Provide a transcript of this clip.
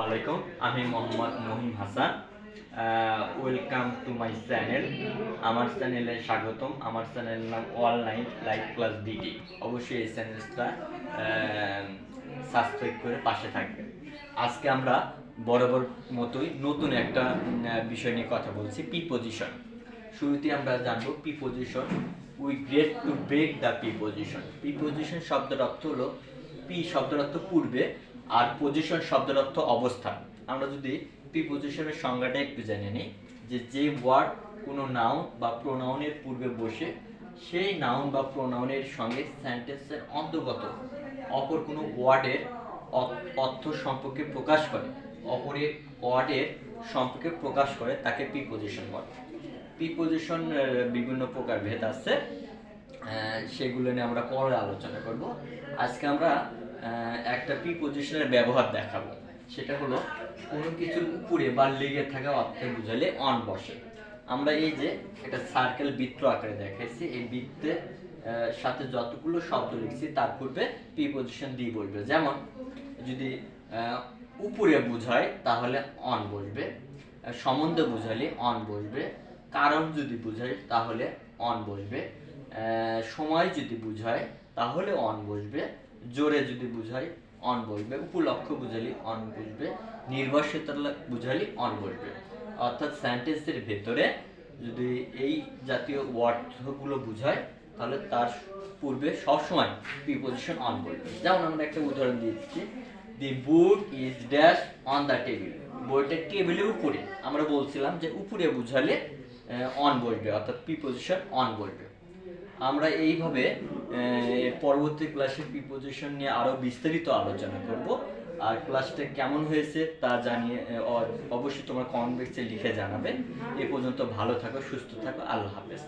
আলাইকুম আমি Mohammad Mohim Hasan. Welcome to my channel আমার চ্যানেলে স্বাগতম। আমার চ্যানেলের নাম নাইট লাইভ ক্লাস ডিডি অবশ্যই এই চ্যানেলটা সাবস্ক্রাইব করে পাশে থাকবেন। আজকে আমরা বরাবর মতোই নতুন একটা বিষয় নিয়ে কথা বলছি পি পজিশন শুরুতে আমরা জানব preposition we great to break the preposition preposition শব্দের অর্থ হলো পি শব্দের অর্থ পূর্বে আর পজিশন শব্দের অর্থ অবস্থান। আমরা যদি পি পজিশনের সংজ্ঞাটা একটু জেনে নিই, যে যে ওয়ার্ড কোনো নাউন বা প্রোনাউনের পূর্বে বসে, সেই নাউন বা প্রোনাউনের সঙ্গে সেন্টেন্সের অন্তর্গত অপর কোনো ওয়ার্ডের অর্থ সম্পর্কে প্রকাশ করে, অপরের ওয়ার্ডের সম্পর্কে প্রকাশ করে তাকে পি পজিশন বলে। পি পজিশন বিভিন্ন প্রকার ভেদ আছে। সেগুলো নিয়ে আমরা পরে আলোচনা করব। আজকে আমরা একটা পি পজিশনের ব্যবহার দেখাবো। সেটা হলো, কোনো কিছুর উপরে বা লেগে থাকা অর্থে বুঝালে অন বসে। আমরা এই যে একটা সার্কেল বৃত্ত আকারে দেখাইছি, এই বৃত্তের সাথে যতগুলো শব্দ লিখছি, তার পূর্বে পি পজিশন দিয়ে বসবে। যেমন, যদি উপরে বুঝায়, তাহলে অন বসবে। সম্বন্ধে বুঝালে অন বসবে। কারণ যদি বুঝায় তাহলে অন বসবে। সময় যদি বুঝায়, তাহলে অন বসবে, জোরে যদি বুঝায় অন বসবে উপলক্ষ বুঝালে অন বসবে, নির্ভরশীলতা বুঝালে অন বসবে। অর্থাৎ সেন্টেন্সের ভেতরে যদি এই জাতীয় ওয়ার্ডগুলো বুঝায়, তাহলে তার পূর্বে সবসময় প্রিপোজিশন অন বলবে যেমন আমরা একটা উদাহরণ দিচ্ছি the book is dash on the table বইটা টেবিলের উপরে। আমরা বলছিলাম যে উপরে বুঝালে অন বসবে, অর্থাৎ প্রিপোজিশন অন বসবে। আমরা এইভাবে পরবর্তী ক্লাসে প্রিপোজিশন নিয়ে আরও বিস্তারিত আলোচনা করব। আর ক্লাসটা কেমন হয়েছে তা জানিয়ে অবশ্যই তোমার কমেন্ট বক্সে লিখে জানাবে। এ পর্যন্ত ভালো থাকো, সুস্থ থাকো, আল্লাহ হাফেজ।